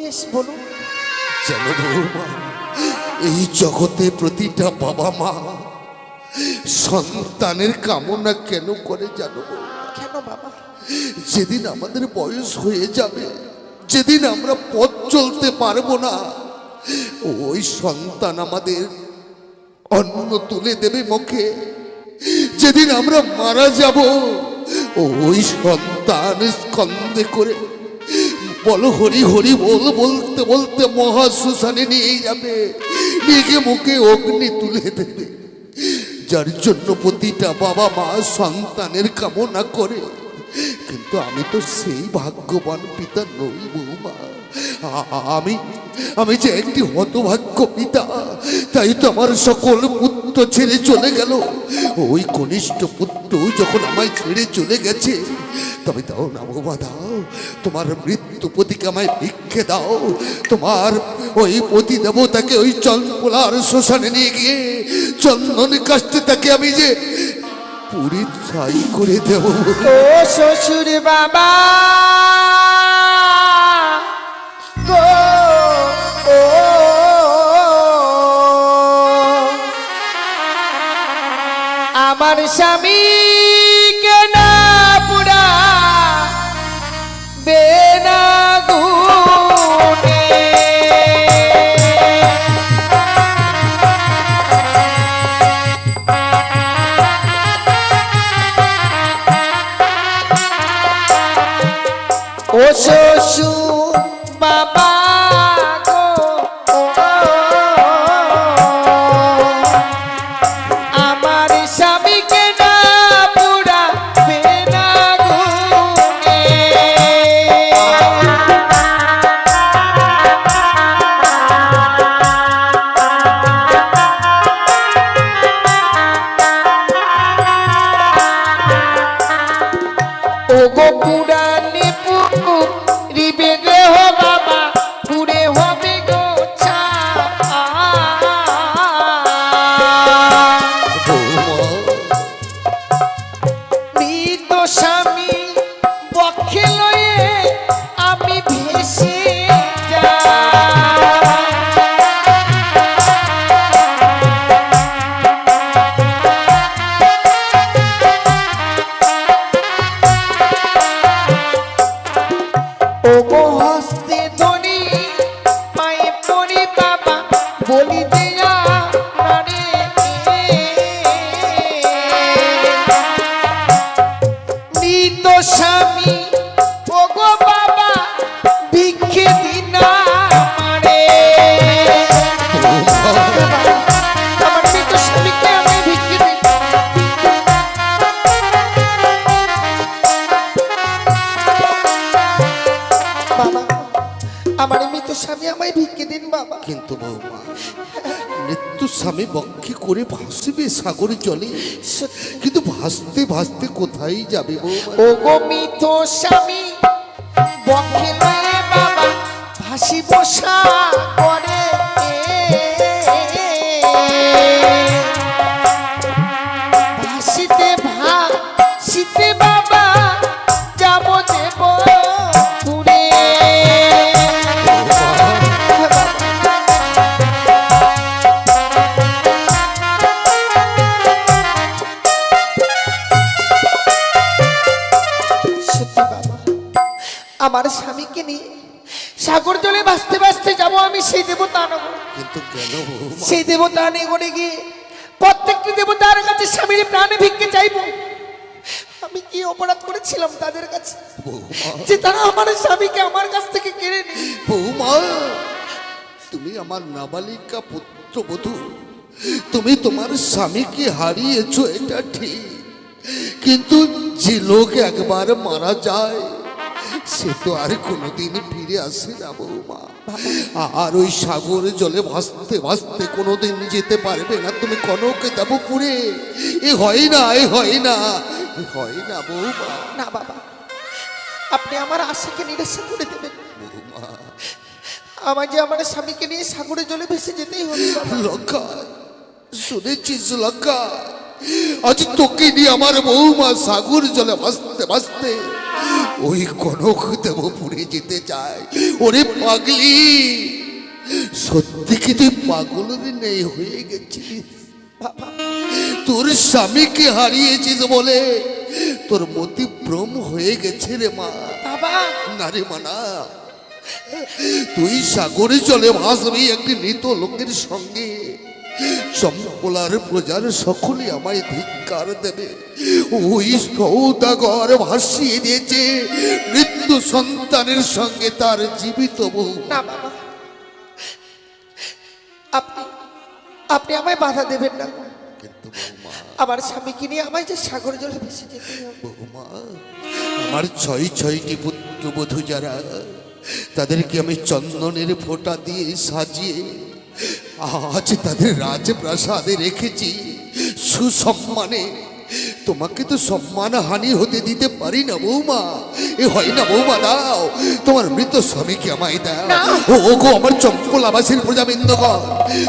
বেশ বলুন। জানো বৌমা এই জগতে প্রতিটা বাবা মা সন্তানের কামনা কেন করে জানো? কেন বাবা? যেদিন আমাদের বয়স হয়ে যাবে যেদিন আমরা পথ চলতে পারব না ওই সন্তান আমাদের অন্ন তুলে দেবে মুখে। যেদিন আমরা মারা যাব ওই সন্তান স্কন্দে করে বলো, হরি হরি বল, বলতে বলতে মহাশ্মশানে নিয়ে যাবে। গিয়ে মুখে অগ্নি তুলে দেবে। যার জন্য প্রতিটা বাবা মা সন্তানের কামনা করে। কিন্তু আমি তো সেই ভাগ্যবান পিতা নই বৌমা। আমি আমি যে একটি হতভাগ্য পিতা, তাই তো আমার সকল পুত্র ছেড়ে চলে গেল। ওই কনিষ্ঠ পুত্র যখন আমায় ছেড়ে চলে গেছে, তবে দাও না বাবা, দাও। তোমার মৃত্যু প্রতীকে আমায় ভিক্ষে দাও। তোমার ওই পতি দেবতাকে ওই চন্দ্রপোলার শ্মশানে নিয়ে গিয়ে চন্দন কাষ্টে তাকে আমি যে পুরী ছাই করে দেব। ও শ্বশুর বাবা আমার স্বামী কেনা পুরা বেনা ও শ্বশুর ভাসতে কোথায় যাবে ও গো মিথ স্বামী সেই দেবতা নেগরে গিয়ে প্রত্যেকটি দেবতার কাছে স্বামীর প্রাণে ভিক্ষে চাইব। আমি কি অপরাধ করেছিলাম তাদের কাছে? যে তারা আমার স্বামীকে আমার কাছ থেকে কেড়ে নিয়ে বৌমা তুমি আমার নাবালিকা পুত্রবধূ। তুমি তোমার স্বামীকে হারিয়েছো এটা ঠিক। কিন্তু যে লোক একবার মারা যায় সে তো আর কোনোদিন ফিরে আসে না বৌমা। আর ওই সাগর জলে ভাসতে ভাসতে কোনোদিন যেতে পারবে না তুমি কনকে দেবো পুরে এ হয় না এ হয় না এ হয় না বৌমা। না বাবা আপনি আমার আশাকে নিরাশা করে দেবেন। বৌমা। আমার যে আমার স্বামীকে নিয়ে সাগরে জলে ভেসে যেতেই হবে। লঙ্কা শুনেছিস লঙ্কা। আজ তোকে নিয়ে আমার বৌমা সাগর জলে ভাসতে ভাসতে ওই কনক দেবপুরে যেতে চায়। ওরে পাগলি সত্যি কি তুই পাগলের নেই হয়ে গেছিস তোর স্বামীকে হারিয়েছিস বলে তোর মতি ভ্রম হয়ে গেছে রে মা। বাবা। না রে মা না তুই সাগরে চলে ভাসবি একটি মৃত লোকের সঙ্গে। চম্পলার প্রজার সকলে আমায় ধিক্কার দেবে। ওই সৌদাগর ভাসিয়ে দিয়েছে। মৃত্যু সন্তানের সঙ্গে তার জীবিত বাবা। আপনি আপনি আমায় বাধা দেবেন না। কিন্তু আমার স্বামীকে নিয়ে আমায় যে সাগর জলে ভেসে যেতে বৌমা আমার ছয় ছয়টি পুত্রবধূ যারা তাদেরকে আমি চন্দনের ফোঁটা দিয়ে সাজিয়ে আজ তাদের রাজপ্রাসাদে রেখেছি সুসম্মানে। তোমাকে তো সম্মান হানি হতে দিতে পারি না বৌমা। এ হয় না বৌমা দাও। তোমার মৃত স্বামীকে আমায় দাও। ও গো আমার চম্পল আবাসের প্রজাবৃন্দগণ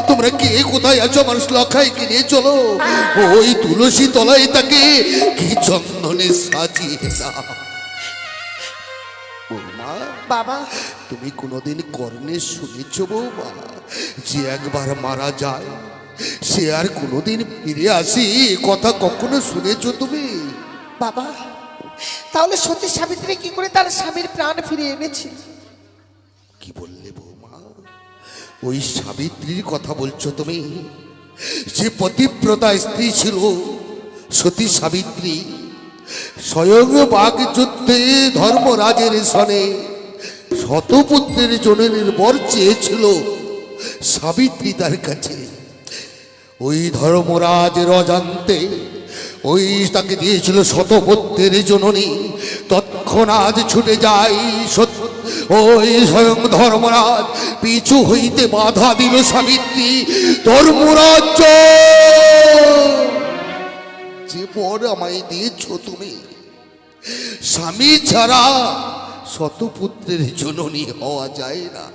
তোমরা কে? কোথায় আছো? আমার লখাইকে নিয়ে চলো। ওই তুলসী তলায় তাকে কি চন্দনে সাজিয়ে দাও। বাবা তুমি কোনোদিন কর্ণে শুনেছ বৌমা যে একবার মারা যায় সে আর কোনোদিন ফিরে আসি এ কথা কখনো শুনেছ তুমি? বাবা তাহলে সতী সাবিত্রী কি করে তার স্বামীর প্রাণ ফিরে এনেছে? কি বললে বৌমা? ওই সাবিত্রীর কথা বলছো তুমি? যে পতিব্রতা স্ত্রী ছিল সতী সাবিত্রী স্বয়ং বাঘ যুদ্ধে ধর্মরাজের সনে শতপুত্রের জননীর বর চেয়েছিল সাবিত্রী তার কাছে। ওই ধর্মরাজের অজান্তে ওই তাকে দিয়েছিল শতপত্রের জননী। তৎক্ষণাৎ ছুটে সত- ওই স্বয়ং ধর্মরাজ, পিছু হইতে বাধা দিল সাবিত্রী। ধর্মরাজ যে বর আমায় দিয়েছ তুমি স্বামী ছাড়া শতপুত্রের জননী হওয়া যায় না।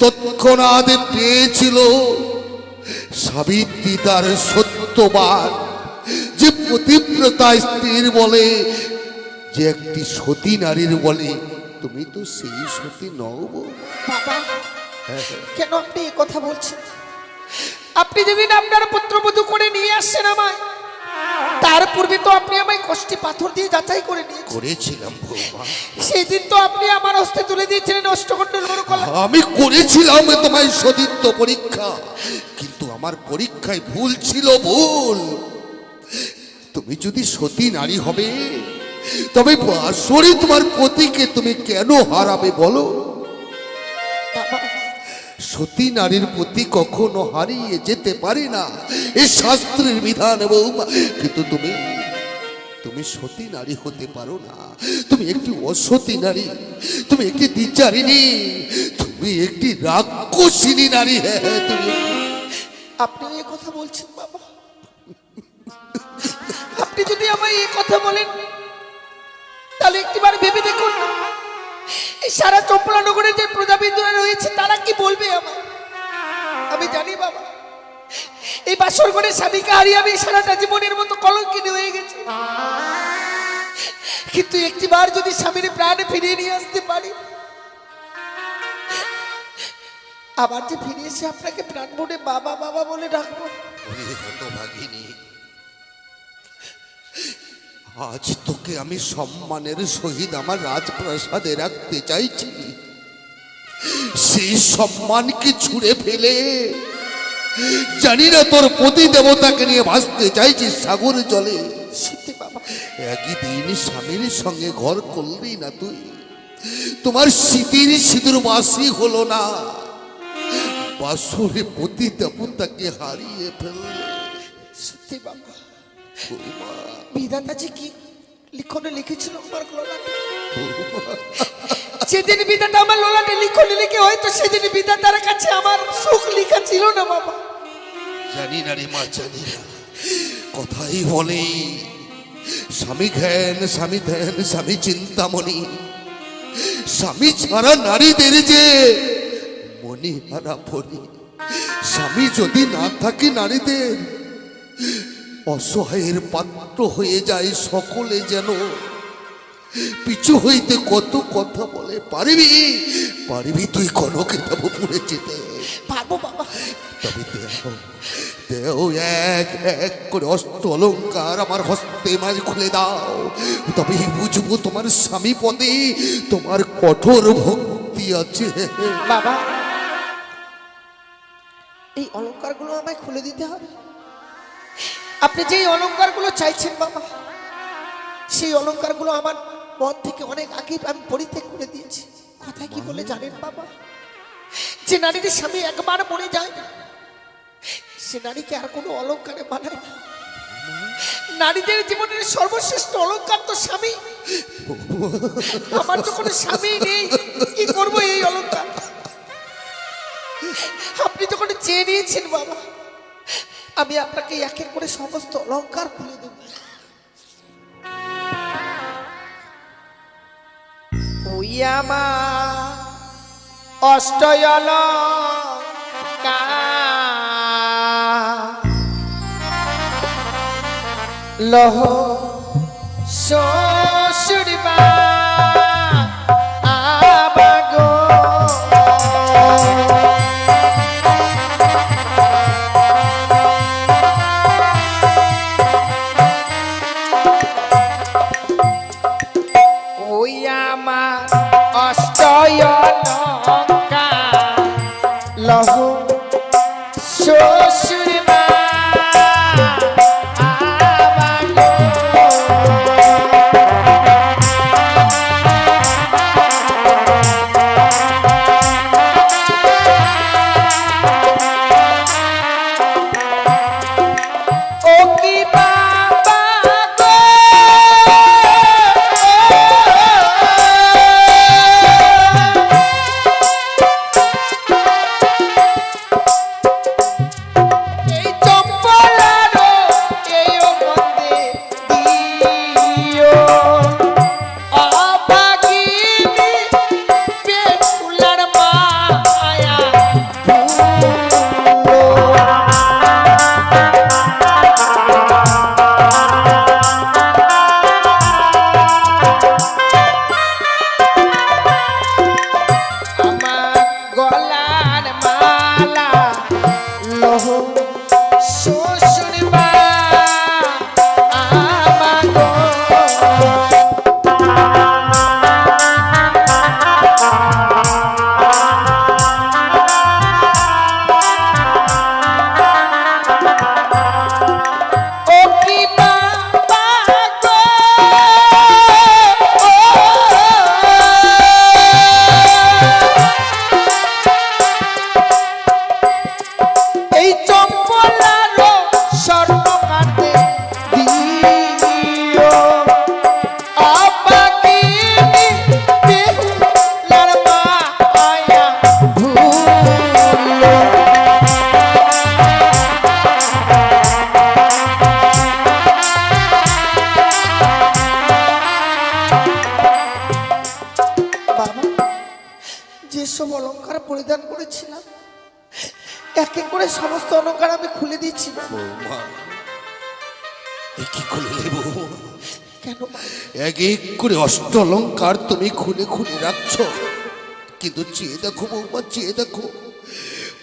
তৎক্ষণাৎ পেয়েছিল সাবিত্রী তার সত্যবান যে প্রতিব্রতা স্ত্রীর বলে যে একটি সতী নারীর বলে তুমি তো সেই সতী নও। বাবা কেন আপনি কথা বলছেন? আপনি যেদিন আপনার পুত্রবধূ করে নিয়ে আসছেন আমায় তার পূর্বে তো আপনি আমায় কষ্টি পাথর দিয়ে যাচাই করে নিয়ে করেছিলাম বৌমা। সেই দিন তো আপনি আমার হস্তে তুলে দিয়েছিলেন অষ্টকণ্ড লোরকলা আমি করেছিলাম তোমায় সতীত্ব পরীক্ষা কিন্তু আমার পরীক্ষায় ভুল ছিল ভুল। তুমি যদি সতী নারী হবে তবে আসলে তোমার পতিকে তুমি কেন হারাবে বলো? সতী নারীর প্রতি কখনো হারিয়ে যেতে পারে না। এ শাস্ত্রের বিধান বৌমা কিন্তু তুমি তুমি সতী নারী হতে পারো না। তুমি একটি অসতী নারী তুমি একটি দ্বিচারিণী তুমি একটি রাক্ষসিনী নারী। হ্যাঁ হ্যাঁ, তুমি। আপনি এই কথা বলছেন বাবা। আপনি যদি আমায় এই কথা বলেন তাহলে একটিবার ভেবে দেখুন না। সারা চম্পলা নগরের যে প্রজাবিন্দুরা রয়েছে, তারা কি বলবে আমার আমি জানি বাবা। এই বাসর করে স্বামীকে হারিয়ে আমি সারাটা জীবনের মতো কলঙ্কিনী হয়ে গেছি। কিন্তু একটিবার যদি স্বামীর প্রাণে ফিরিয়ে নিয়ে আসতে পারি, আবার যে ফিরে এসে আপনাকে প্রাণ বলে বাবা বাবা বলে ডাকবো। হতভাগিনী আজ তোকে আমি সম্মানের সহিত আমার রাজপ্রাসাদে রাখতে চাইছি। সেই সম্মানকে ছুঁড়ে ফেলে। জানি না তোর পতি দেবতাকে নিয়ে ভাসতে চাইছি সাগর জলে। সত্যি বাবা, একই দিন স্বামীর সঙ্গে ঘর করলি না তুই। তোমার স্মৃতির সিঁদুর বাসি হলো না। বাসুরে পতি দেবতাকে হারিয়ে ফেললে। সত্যি বাবা। বিধাতা যে কি লিখনে লিখেছিল আমার লোলাটে। যেদিন বিধাতা আমার লোলাটে লিখনে লিখে হয়তো সেদিন বিধাতার কাছে আমার সুখ লেখা ছিল না বাবা। জানি না রে মা জানি না। কথাই বলে। স্বামী জ্ঞান স্বামী ধ্যান স্বামী চিন্তামণি। স্বামী ছাড়া নারীদের যে মনি হারা ফনি স্বামী যদি না থাকে নারীদের অসহায়ের পাত্র হয়ে যায় সকলে যেন। পিছু হইতে কত কথা বলে পারবি? পারবি তুই কনকে দেবো পুড়ে যেতে? পারব বাবা। তবে দেহ দেহ এক এক করে অষ্ট অলঙ্কার আমার হস্তে মাঝে খুলে দাও। তবে বুঝব তোমার স্বামী পদে তোমার কঠোর ভক্তি আছে। বাবা এই অলংকারগুলো আমায় খুলে দিতে হবে? আপনি যে অলংকারগুলো চাইছেন বাবা, সেই অলংকারগুলো আমার মন থেকে অনেক আগে আমি পরিত্যাগ করে দিয়েছি। কথা কি বলে জানেন বাবা? যে নারীর স্বামী একবার মরে যায়, সে নারীকে আর কোনো অলংকারে বানায় না। নারীদের জীবনের সর্বশ্রেষ্ঠ অলংকার তো স্বামী। আমার তো কোনো স্বামী নেই, কি করব এই অলংকার আপনি যখন চেয়ে নিয়েছেন বাবা আমি আপনাকে এক এক করে সমস্ত অলঙ্কার খুলে দেব। অষ্টয়ল লহ শ্বশুরবা এক এক করে অষ্ট অলঙ্কার তুমি খুলে খুলে রাখছ। কিন্তু চেয়ে দেখো বৌমা, চেয়ে দেখো,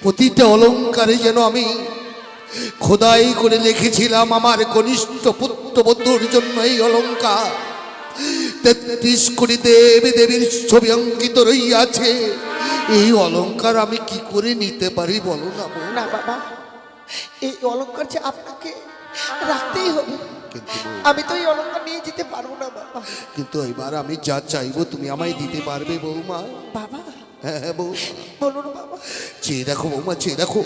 প্রতিটা অলঙ্কারে যেন আমি খোদাই করে লিখেছিলাম আমার কনিষ্ঠ পুত্রবধূর জন্য এই অলঙ্কার। তেত্রিশ কোটি দেবী দেবীর ছবি অঙ্কিত রইয়াছে। এই অলঙ্কার আমি কি করে নিতে পারি বলো না না বাবা, এই অলংকার যে আপনাকে রাখতেই হবে। আমি তো এই অলংকার নিয়ে যেতে পারব না বাবা। কিন্তু এবার আমি যা চাইব তুমি আমায় দিতে পারবে বৌমা। বাবা। হ্যাঁ হ্যাঁ বলুন বাবা। চেয়ে দেখো বৌমা চেয়ে দেখো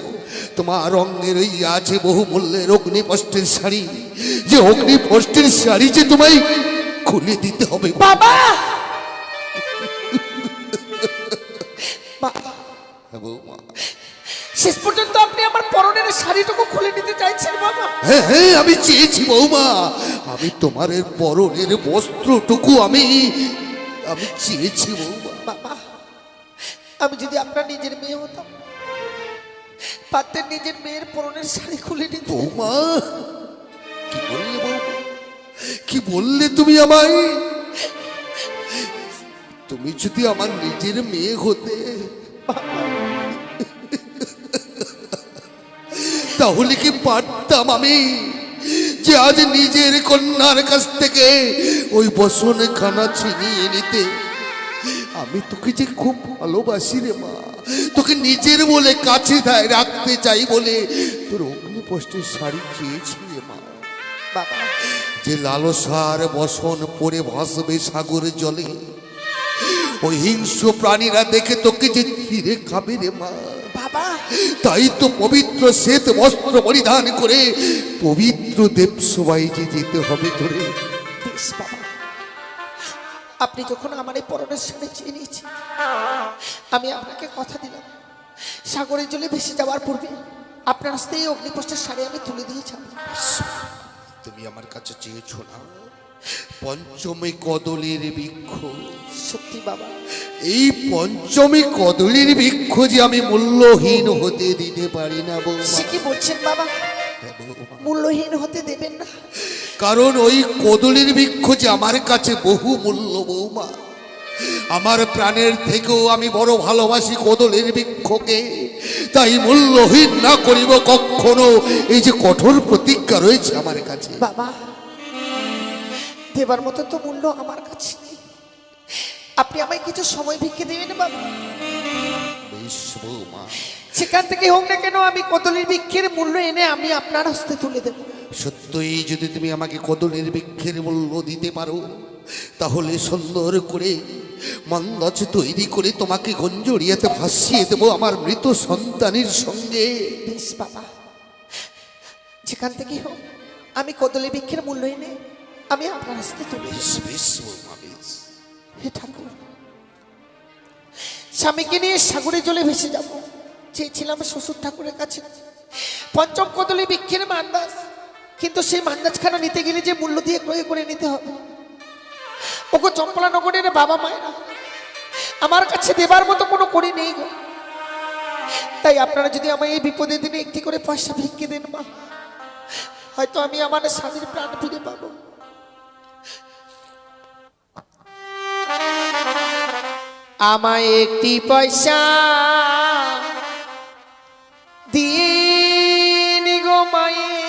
তোমার রঙের ওই আছে বহু মূল্যের অগ্নিপষ্টের শাড়ি। যে অগ্নিপষ্টের শাড়ি যে তোমায় খুলে দিতে হবে বাবা বাবা! হ্যাঁ বৌমা। শেষ পর্যন্ত আপনি আমার পরনের শাড়িটুকু খুলে নিতে চাইছেন বাবা। হ্যাঁ হ্যাঁ আমি চেয়েছি বৌমা। আমি তোমার পরনের বস্ত্রটুকু আমি আমি চেয়েছি বৌমা। বাবা আমি যদি আপনার নিজের মেয়ে হতাম পারতেন নিজের মেয়ের পরনের শাড়ি খুলে নিতে। বৌমা কি বললে বৌমা? কি বললে তুমি আমায়? তুমি যদি আমার নিজের মেয়ে হতে তাহলে কি পারতাম আমি যে আজ নিজের কন্যার কাছ থেকে ওই বসন খানা ছিনিয়ে নিতে? আমি তোকে যে খুব ভালোবাসি রে মা, তোকে নিজের বলে কাছে রাখতে চাই বলে তোর অগ্নিপষ্টের শাড়ি চেয়েছি রে মা। বাবা, যে লালসার বসন পরে ভাসবে সাগর জলে, ওই হিংস্র প্রাণীরা দেখে তোকে যে ধীরে খাবে রে মা। বাবা। তাই তো পবিত্র শ্বেত বস্ত্র পরিধান করে পবিত্র দেব সবাই যে যেতে হবে বেশ বাবা। আপনি যখন আমার এই পরনের সামনে চেয়ে নিয়েছেন আমি আপনাকে কথা দিলাম। সাগরের জলে ভেসে যাওয়ার পূর্বে আপনার হস্তে এই অগ্নিপোষ্টের শাড়ি আমি তুলে দিয়ে যাব তুমি আমার কাছে চেয়েছো না। পঞ্চমী কদলের বৃক্ষ। সত্যি বাবা। এই পঞ্চমী কদলের বৃক্ষ যে আমি মূল্যহীন হতে দিতে পারি না সে কি বলছেন বাবা? হ্যাঁ, মূল্যহীন হতে দেবেন না। কারণ ওই কদলের বৃক্ষ যে আমার কাছে বহু মূল্য বৌমা। আমার প্রাণের থেকেও আমি বড় ভালোবাসি কদলের বৃক্ষকে। তাই মূল্যহীন না করিব কখনো। এই যে কঠোর প্রতিজ্ঞা রয়েছে আমার কাছে। বাবা দেবার মতো তো মূল্য আমার কাছে নেই। আপনি আমায় কিছু সময় ভিক্ষে দেবেন বাবা? সেখান থেকে হোক না কেন আমি কদলের বৃক্ষের মূল্য এনে আমি আপনার হস্তে তুলে দেব। সত্যই যদি তুমি আমাকে কদলের বৃক্ষের মূল্য দিতে পারো তাহলে সুন্দর করে মন্দাজ তৈরি করে তোমাকে গঞ্জরিয়াতে ভাসিয়ে দেবো আমার মৃত সন্তানের সঙ্গে। বেশ বাবা। যেখান থেকে হোক আমি কদলের বৃক্ষের মূল্য এনে আমি আপনার হস্তে তুলে হে ঠাকুর, স্বামীকে নিয়ে সাগরে জলে ভেসে যাব। চেয়েছিলাম শ্বশুর ঠাকুরের কাছে। পঞ্চম কদলী বৃক্ষের মান্দাজ। কিন্তু সেই মান্দাজখানা নিতে গেলে যে মূল্য দিয়ে ক্রয় করে নিতে হবে। ওগো চম্পলা নগরের বাবা মায়েরা, আমার কাছে দেবার মতো কোনো করি নেই গো। তাই আপনারা যদি আমায় এই বিপদের দিনে একটি করে পয়সা ভিক্ষে দেন মা, হয়তো আমি আমার স্বামীর প্রাণ ফিরে পাবো। আমায় একটি পয়সা দিন গো মায়ে।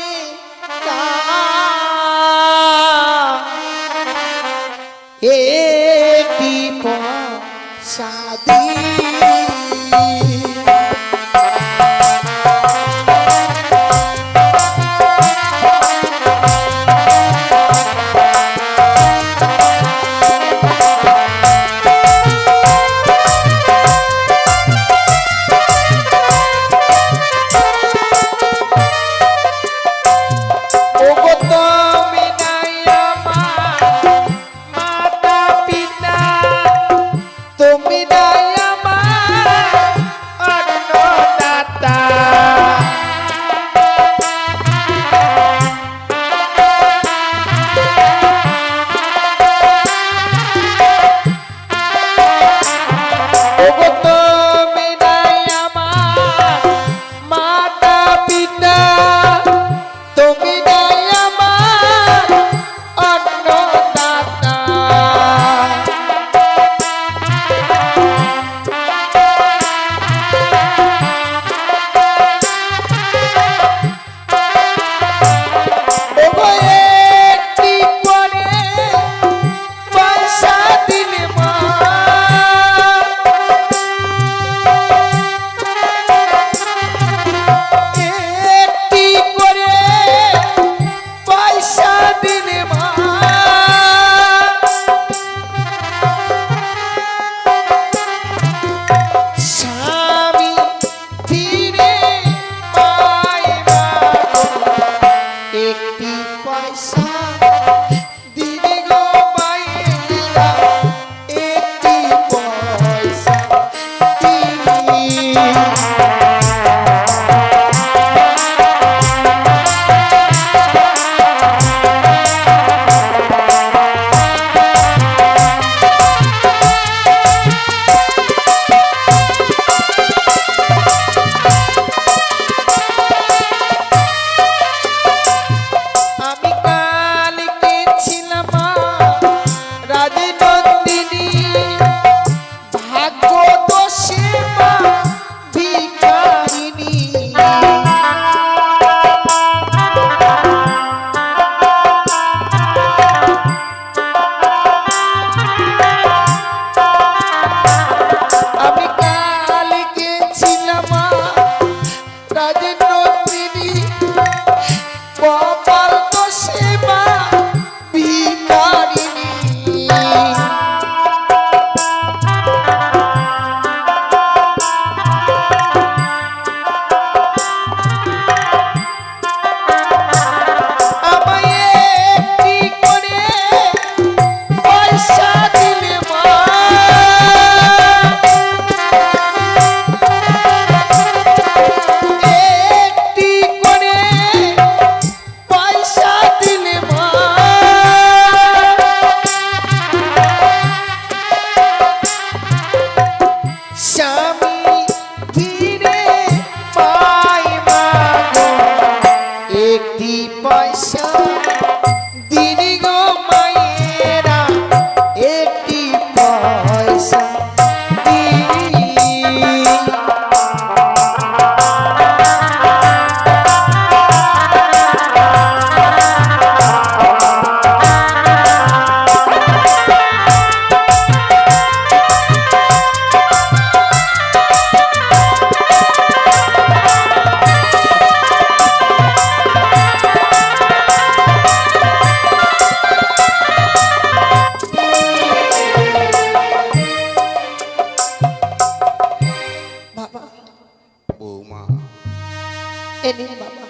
নিন বাবা।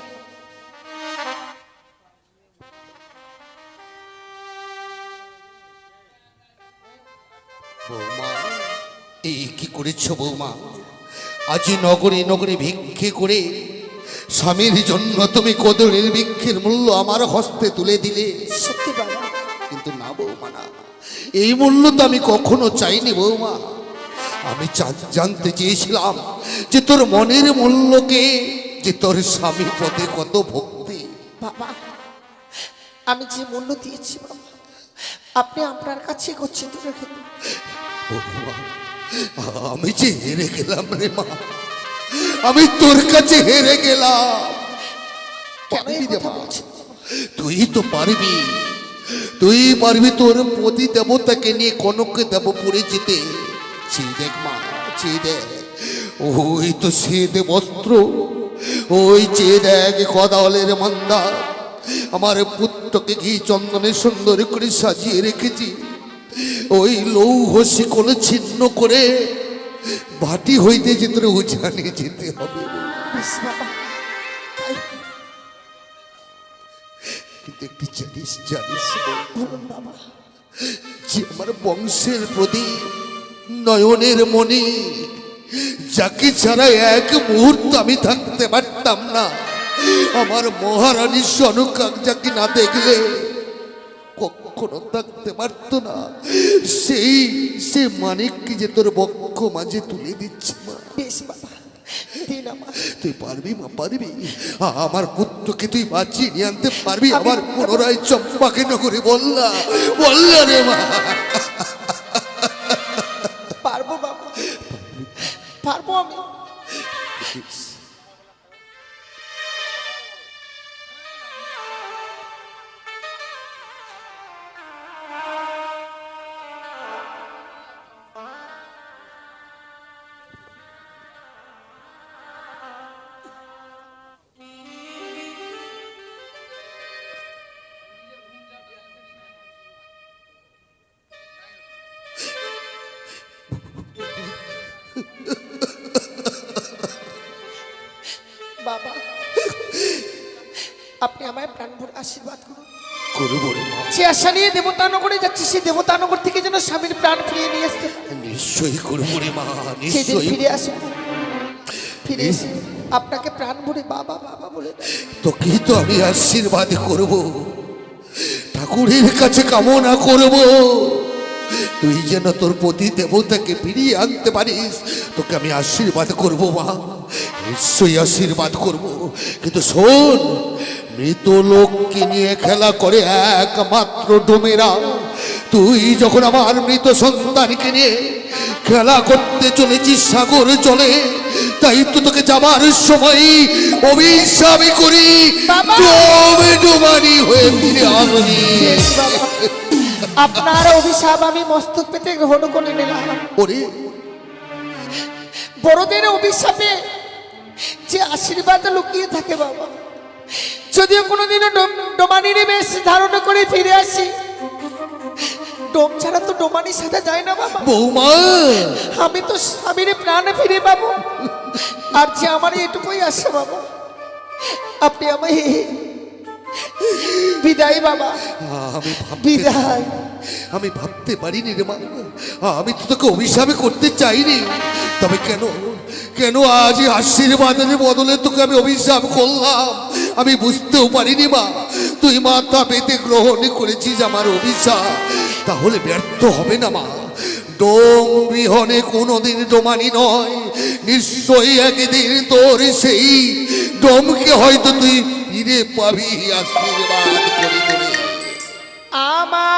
এই কি করেছ বৌমা? আজি নগরে নগরে ভিক্ষে করে স্বামীর জন্য তুমি কদরের ভিক্ষের মূল্য আমার হস্তে তুলে দিলে। সত্যি বাবা। কিন্তু না বৌমা না। এই মূল্য তো আমি কখনো চাইনি বৌমা। আমি জানতে চেয়েছিলাম যে তোর মনের মূল্যকে যে তোর স্বামীর পথে কত ভক্তি। বাবা আমি যে মূল্য দিয়েছি বাবা আপনি আপনার কাছে গচ্ছিত রেখে আমি যে হেরে গেলাম রে মা আমি তোর কাছে হেরে গেলাম? তুই তো পারবি তুই পারবি তোর প্রতি দেবতাকে নিয়ে কনককে দেবপুরে যেতে। চেয়ে দেখ মা চেয়ে দেখ ওই তো সেদে বস্ত্র ওই চেয়ে দেখ কদালের মন্দা আমার পুত্রকে ঘি চন্দনে সুন্দর করে সাজিয়ে রেখেছি। ওই লৌহ শিকল ছিন্ন করে ভাটি হইতে যে তোর উজানে যেতে হবে। কিন্তু একটি জানিস জানিস বাবা। যে আমার বংশের প্রদীপ নয়নের মণি যাকে ছাড়া এক মুহূর্ত আমি থাকতে পারতাম না। আমার মহারানী সনকাক যাকে না দেখলে কখনো থাকতে পারতো না। সেই সে মানিককে যে তোর বক্ষ মাঝে তুলে দিচ্ছে মা। বেশ বাবা তুই পারবি মা পারবি। আমার পুত্রকে তুই বাঁচিয়ে নিয়ে আনতে পারবি। আবার পুনরায় চম্পাকে নগরে বললা বললা রে মা। পারব আমি? দেবতানগরে যাচ্ছি সেই দেবতানগর থেকে যেন স্বামীর প্রাণ ফিরিয়ে নিয়ে আসতে। নিশ্চয়ই করব রে মা সেদিন ফিরে আসব ফিরে এসে আপনাকে প্রাণ ভরে বাবা বাবা বলে তোকে তো আমি আশীর্বাদ করব। ঠাকুরের কাছে কামনা করব। তুই যেন তোর প্রতি দেবতাকে ফিরিয়ে আনতে পারিস তোকে আমি আশীর্বাদ করব মা। নিশ্চয়ই আশীর্বাদ করব। কিন্তু শোন মৃত লোককে নিয়ে খেলা করে একমাত্র ডোমেরা। তুই যখন আমার মৃত সন্তানকে নিয়ে খেলা করতে চলেছিস সাগর চলে তাই তো তোকে যাবার সময় অভিশাপই করি! ডোবে ডোবানি হয়ে ফিরে আসবি। আপনার অভিশাপ আমি মস্তক পেতে গ্রহণ করে নিলাম। ওরে। বড়দের অভিশাপে যে আশীর্বাদ লুকিয়ে থাকে বাবা। যদিও কোনোদিনও ডোমানির বেশ ধারণ করে ফিরে আসি। ডোম ছাড়া তো ডোমানির সাথে যায় না বাবা। বৌমা। আমি তো স্বামীর প্রাণ ফিরে পাবো। আর যে আমার এটুকুই আসে বাবা। আপনি আমায় বিদায় বাবা। বিদায়। আমি ভাবতে পারিনি রে মা। আমি তো তোকে অভিশাপে করতে চাইনি। তবে কেন? কেন আজ আশীর্বাদের বদলে তোকে আমি অভিশাপ করলাম? আমি বুঝতেও পারিনি মা। তুই মাথা পেতে গ্রহণ করেছিস আমার অভিশাপ। তাহলে ব্যর্থ হবে না মা। ডোম বিহনে কোনোদিন ডোমানি নয়। নিশ্চয়ই একদিন তোর সেই ডোমকে হয়তো তুই ফিরে পাবি আশীর্বাদ করিতে। আমার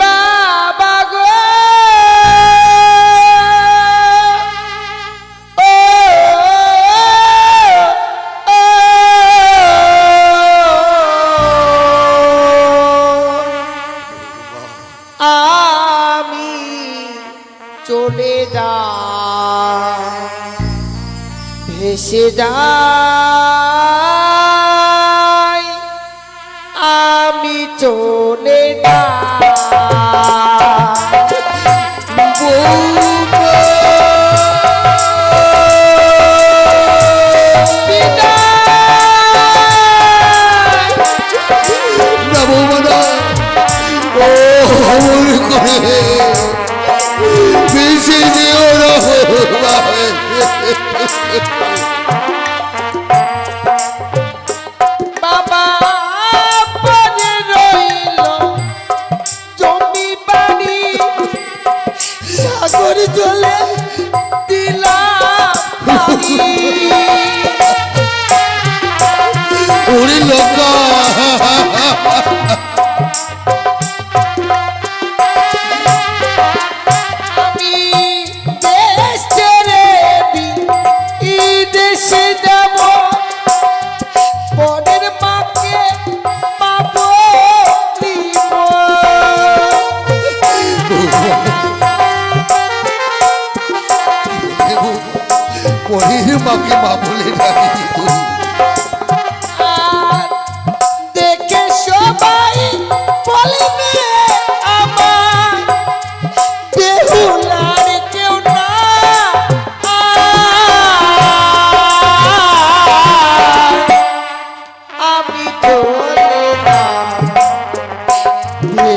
বাবা গো। আমি চলে যা ভেসে যা। সাগর জলে দিলাম ওরে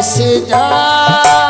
এসে যায়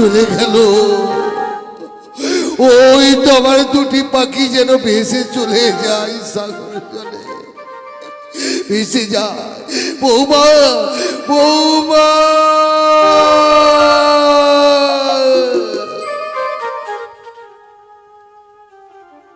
চলে গেল। ওই তো আমার দুটি পাখি যেন ভেসে চলে যায় সাগর ভেসে যায়। বৌমা বৌমা।